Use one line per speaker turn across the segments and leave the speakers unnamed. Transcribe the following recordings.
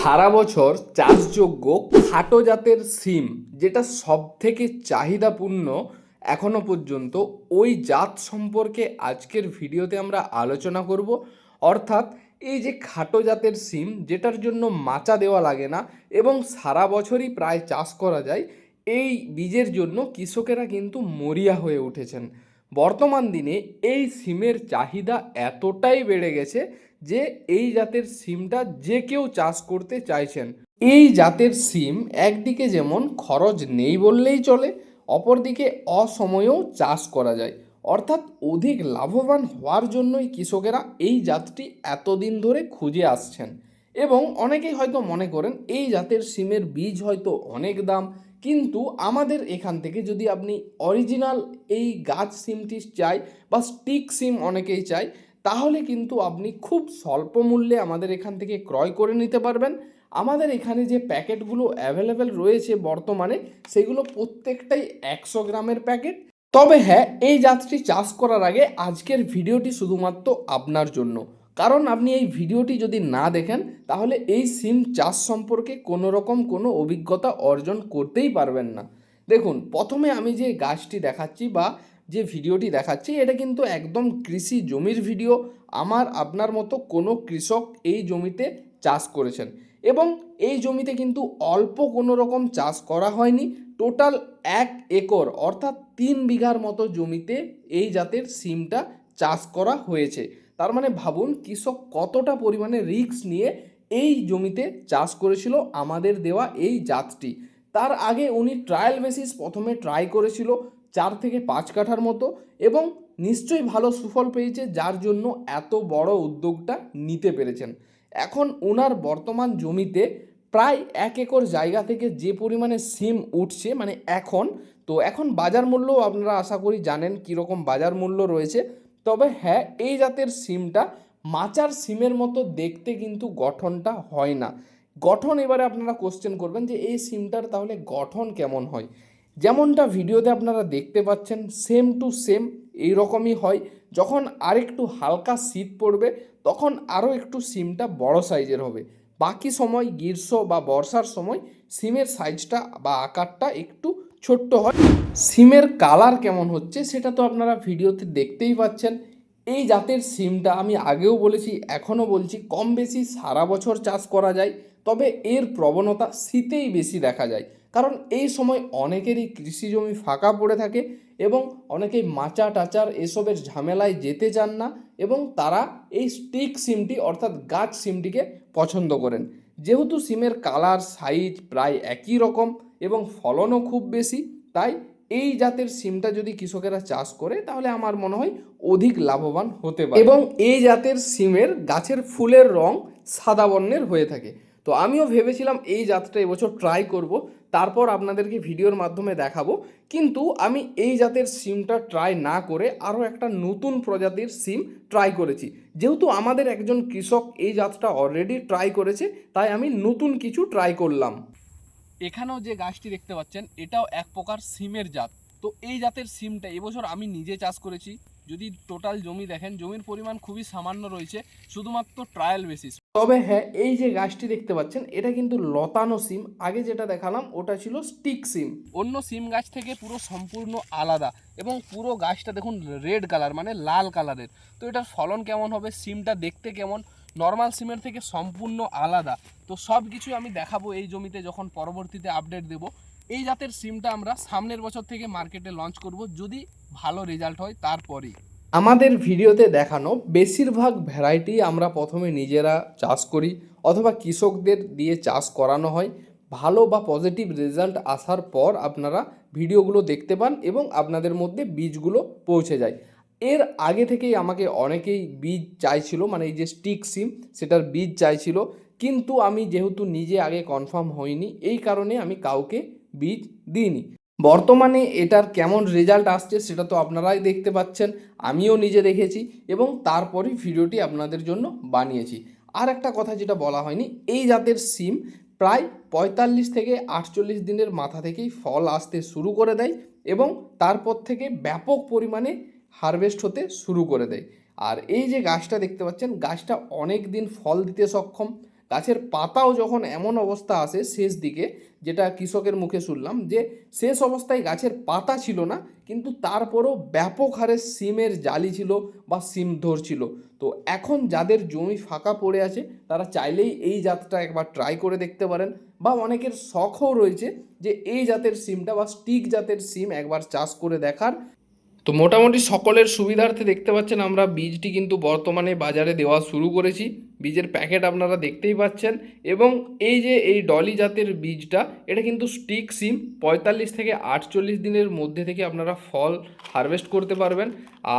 সারা বছর চাষযোগ্য খাটো জাতের সিম, যেটা সব থেকে চাহিদাপূর্ণ এখনও পর্যন্ত, ওই জাত সম্পর্কে আজকের ভিডিওতে আমরা আলোচনা করব। অর্থাৎ এই যে খাটো জাতের সিম, যেটার জন্য মাচা দেওয়া লাগে না এবং সারা বছরই প্রায় চাষ করা যায়, এই বীজের জন্য কৃষকেরা কিন্তু মরিয়া হয়ে উঠেছেন। বর্তমান দিনে এই সিমের চাহিদা এতটাই বেড়ে গেছে যে এই জাতের সিমটা যে কেউ চাষ করতে চাইছেন। এই জাতের সিম একদিকে যেমন খরচ নেই বললেই চলে, অপরদিকে অসময়েও চাষ করা যায়। অর্থাৎ অধিক লাভবান হওয়ার জন্যই কৃষকেরা এই জাতটি এতদিন ধরে খুঁজে আসছেন। এবং অনেকেই হয়তো মনে করেন, এই জাতের সিমের বীজ হয়তো অনেক দাম। কিন্তু আমাদের এখান থেকে যদি আপনি অরিজিনাল এই গাছ সিমটি চাই বা স্টিক সিম অনেকেই চাই তাহলে কিন্তু আপনি খুব স্বল্প মূল্যে আমাদের এখান থেকে ক্রয় করে নিতে পারবেন। আমাদের এখানে যে প্যাকেটগুলো অ্যাভেলেবেল রয়েছে বর্তমানে, সেগুলো প্রত্যেকটাই একশো গ্রামের প্যাকেট। তবে হ্যাঁ এই জাতটি চাষ করার আগে আজকের ভিডিওটি শুধুমাত্র আপনার জন্য। কারণ আপনি এই ভিডিওটি যদি না দেখেন, তাহলে এই সিম চাষ সম্পর্কে কোনো রকম কোনো অভিজ্ঞতা অর্জন করতেই পারবেন না। দেখুন, প্রথমে আমি যে গাছটি দেখাচ্ছি বা যে ভিডিওটি দেখাচ্ছি, এটা কিন্তু একদম কৃষি জমির ভিডিও। আমার, আপনার মতো কোনো কৃষক এই জমিতে চাষ করেছেন। এবং এই জমিতে কিন্তু অল্প কোনো রকম চাষ করা হয়নি। টোটাল এক একর, অর্থাৎ তিন বিঘার মতো জমিতে এই জাতের সিমটা চাষ করা হয়েছে। তার মানে ভাবুন, কৃষক কতটা পরিমাণে রিস্ক নিয়ে এই জমিতে চাষ করেছিল, আমাদের দেওয়া এই জাতটি। তার আগে উনি ট্রায়াল বেসিস প্রথমে ট্রাই করেছিল চার থেকে পাঁচ কাঠার মতো এবং নিশ্চয়ই ভালো সুফল পেয়েছে যার জন্য এত বড় উদ্যোগটা নিতে পেরেছেন। এখন ওনার বর্তমান জমিতে প্রায় এক একর জায়গা থেকে যে পরিমাণে সিম উঠছে মানে এখন, তো এখন বাজার মূল্যও আপনারা আশা করি জানেন কীরকম বাজার মূল্য রয়েছে। তবে হ্যাঁ এই জাতের সিমটা মাচার সিমের মতো দেখতে কিন্তু গঠনটা হয় না। গঠন এবারে আপনারা কোশ্চেন করবেন যে এই সিমটার তাহলে গঠন কেমন হয়? যেমনটা ভিডিওতে আপনারা দেখতে পাচ্ছেন সেম টু সেম এই রকমই হয়। যখন আরেকটু হালকা শীত পড়বে, তখন আরও একটু সিমটা বড় সাইজের হবে। বাকি সময় গ্রীষ্ম বা বর্ষার সময় সিমের সাইজটা বা আকারটা একটু ছোট্ট হয়। সিমের কালার কেমন হচ্ছে সেটা তো আপনারা ভিডিওতে দেখতেই পাচ্ছেন। এই জাতের সিমটা আমি আগেও বলেছি, এখনও বলছি, কম বেশি সারা বছর চাষ করা যায়, তবে এর প্রবণতা শীতেই বেশি দেখা যায়। কারণ এই সময় অনেকেরই কৃষি জমি ফাঁকা পড়ে থাকে এবং অনেকেই মাচা টাচার এসবের ঝামেলায় যেতে চান না এবং তারা এই স্টিক সিমটি অর্থাৎ গাছ সিমটিকে পছন্দ করেন। যেহেতু সিমের কালার সাইজ প্রায় একই রকম এবং ফলনও খুব বেশি, তাই এই জাতের সিমটা যদি কৃষকেরা চাষ করে, তাহলে আমার মনে হয় অধিক লাভবান হতে পারে। এবং এই জাতের সিমের গাছের ফুলের রং সাদা বর্ণের হয়ে থাকে। তো আমিও ভেবেছিলাম এই জাতটা এবছর ট্রাই করব। তারপর আপনাদেরকে ভিডিওর মাধ্যমে দেখাবো। কিন্তু আমি এই জাতের সিমটা ট্রাই না করে আরও একটা নতুন প্রজাতির সিম ট্রাই করেছি। যেহেতু আমাদের একজন কৃষক এই জাতটা অলরেডি ট্রাই করেছে, তাই আমি নতুন কিছু ট্রাই করলাম। এখানেও যে গাছটি দেখতে পাচ্ছেন, এটাও এক প্রকার সিমের জাত। তো এই জাতের সিমটা এবছর আমি নিজে চাষ করেছি। যদি টোটাল জমি দেখেন, জমির পরিমাণ খুবই সামান্য রয়েছে, শুধুমাত্র ট্রায়াল বেসিস তবে হ্যাঁ এই যে গাছটি দেখতে পাচ্ছেন, এটা কিন্তু লতানো সিম। আগে যেটা দেখালাম, ওটা ছিল স্টিক সিম। অন্য সিম গাছ থেকে পুরো সম্পূর্ণ আলাদা এবং পুরো গাছটা দেখুন রেড কালার মানে লাল কালারের। তো এটার ফলন কেমন হবে, সিমটা দেখতে কেমন? নর্মাল সিমের থেকে সম্পূর্ণ আলাদা। তো সব কিছুই আমি দেখাবো এই জমিতে, যখন পরবর্তীতে আপডেট দেব। এই জাতের সিমটা আমরা সামনের বছর থেকে মার্কেটে লঞ্চ করব, যদি ভালো রেজাল্ট হয়, তারপরেই। আমাদের ভিডিওতে দেখানো বেশিরভাগ ভ্যারাইটি আমরা প্রথমে নিজেরা চাষ করি অথবা কৃষকদের দিয়ে চাষ করানো হয়। ভালো বা পজিটিভ রেজাল্ট আসার পর আপনারা ভিডিওগুলো দেখতে পান এবং আপনাদের মধ্যে বীজগুলো পৌঁছে যায়। এর আগে থেকেই আমাকে অনেকেই বীজ চাইছিল মানে এই যে স্টিক সিম সেটার বীজ চাইছিল। কিন্তু আমি যেহেতু নিজে আগে কনফার্ম হইনি, এই কারণে আমি কাউকে বীজ দিইনি। বর্তমানে এটার কেমন রেজাল্ট আসছে সেটা তো আপনারাই দেখতে পাচ্ছেন, আমিও নিজে দেখেছি এবং তারপরেই ভিডিওটি আপনাদের জন্য বানিয়েছি। আর একটা কথা যেটা বলা হয়নি, এই জাতের সিম প্রায় পঁয়তাল্লিশ থেকে আটচল্লিশ দিনের মাথা থেকেই ফল আসতে শুরু করে দেয় এবং তারপর থেকে ব্যাপক পরিমাণে হারভেস্ট হতে শুরু করে দেয়। আর এই যে গাছটা দেখতে পাচ্ছেন, গাছটা অনেক দিন ফল দিতে সক্ষম গাছের পাতাও যখন এমন অবস্থা আসে শেষ দিকে, যেটা কৃষকের মুখে শুনলাম, যে শেষ অবস্থায় গাছের পাতা ছিল না, কিন্তু তারপরও ব্যাপক হারে সিমের জালি ছিল বা সিম ধরছিল তো এখন যাদের জমি ফাঁকা পড়ে আছে, তারা চাইলেই এই জাতটা একবার ট্রাই করে দেখতে পারেন। বা অনেকের শখও রয়েছে যে এই জাতের সিমটা বা স্টিক জাতের সিম একবার চাষ করে দেখার। তো মোটামুটি সকলের সুবিধার্থে দেখতে পাচ্ছেন আমরা বীজটি কিন্তু বর্তমানে বাজারে দেওয়া শুরু করেছি। বীজের প্যাকেট আপনারা দেখতেই পাচ্ছেন এবং এই যে এই ডলি জাতের বীজটা, এটা কিন্তু স্টিক সিম, পঁয়তাল্লিশ থেকে আটচল্লিশ দিনের মধ্যে থেকে আপনারা ফল হারভেস্ট করতে পারবেন।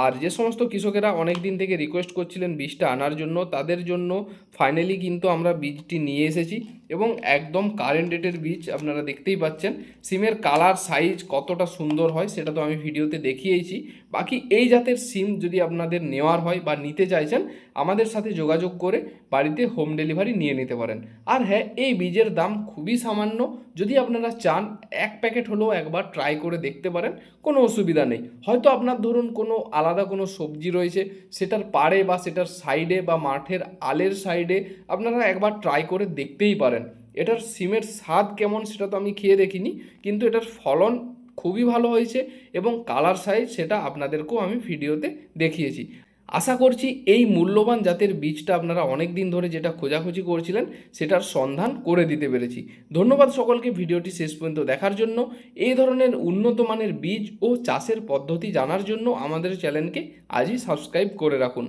আর যে সমস্ত কৃষকেরা অনেক দিন থেকে রিকোয়েস্ট করছিলেন বীজটা আনার জন্য, তাদের জন্য ফাইনালি কিন্তু আমরা বীজটি নিয়ে এসেছি। এবং একদম কারেন্ট ডেটের বীজ আপনারা দেখতেই পাচ্ছেন। সিমের কালার সাইজ কতটা সুন্দর হয় সেটা তো আমি ভিডিওতে দেখিয়েছি। বাকি এই জাতের সিম যদি আপনাদের নেওয়ার হয় বা নিতে চাইছেন, আমাদের সাথে যোগাযোগ করে বাড়িতে হোম ডেলিভারি নিয়ে নিতে পারেন। আর হ্যাঁ এই বীজের দাম খুবই সামান্য। যদি আপনারা চান, এক প্যাকেট হলেও একবার ট্রাই করে দেখতে পারেন, কোনো অসুবিধা নেই। হয়তো আপনার ধরুন কোনো আলাদা কোনো সবজি রয়েছে, সেটার পাড়ে বা সেটার সাইডে বা মাঠের আলের সাইডে আপনারা একবার ট্রাই করে দেখতেই পারেন। এটার সিমের স্বাদ কেমন সেটা তো আমি খেয়ে দেখিনি, কিন্তু এটার ফলন খুবই ভালো হয়েছে এবং কালার সাইজ সেটা আপনাদেরকেও আমি ভিডিওতে দেখিয়েছি। আশা করছি এই মূল্যবান জাতের বীজটা আপনারা অনেক দিন ধরে যেটা খোঁজাখুঁজি করছিলেন সেটার সন্ধান করে দিতে পেরেছি। ধন্যবাদ সকলকে ভিডিওটি শেষ পর্যন্ত দেখার জন্য। এই ধরনের উন্নত মানের বীজ ও চাষের পদ্ধতি জানার জন্য আমাদের চ্যানেলকে আজই সাবস্ক্রাইব করে রাখুন।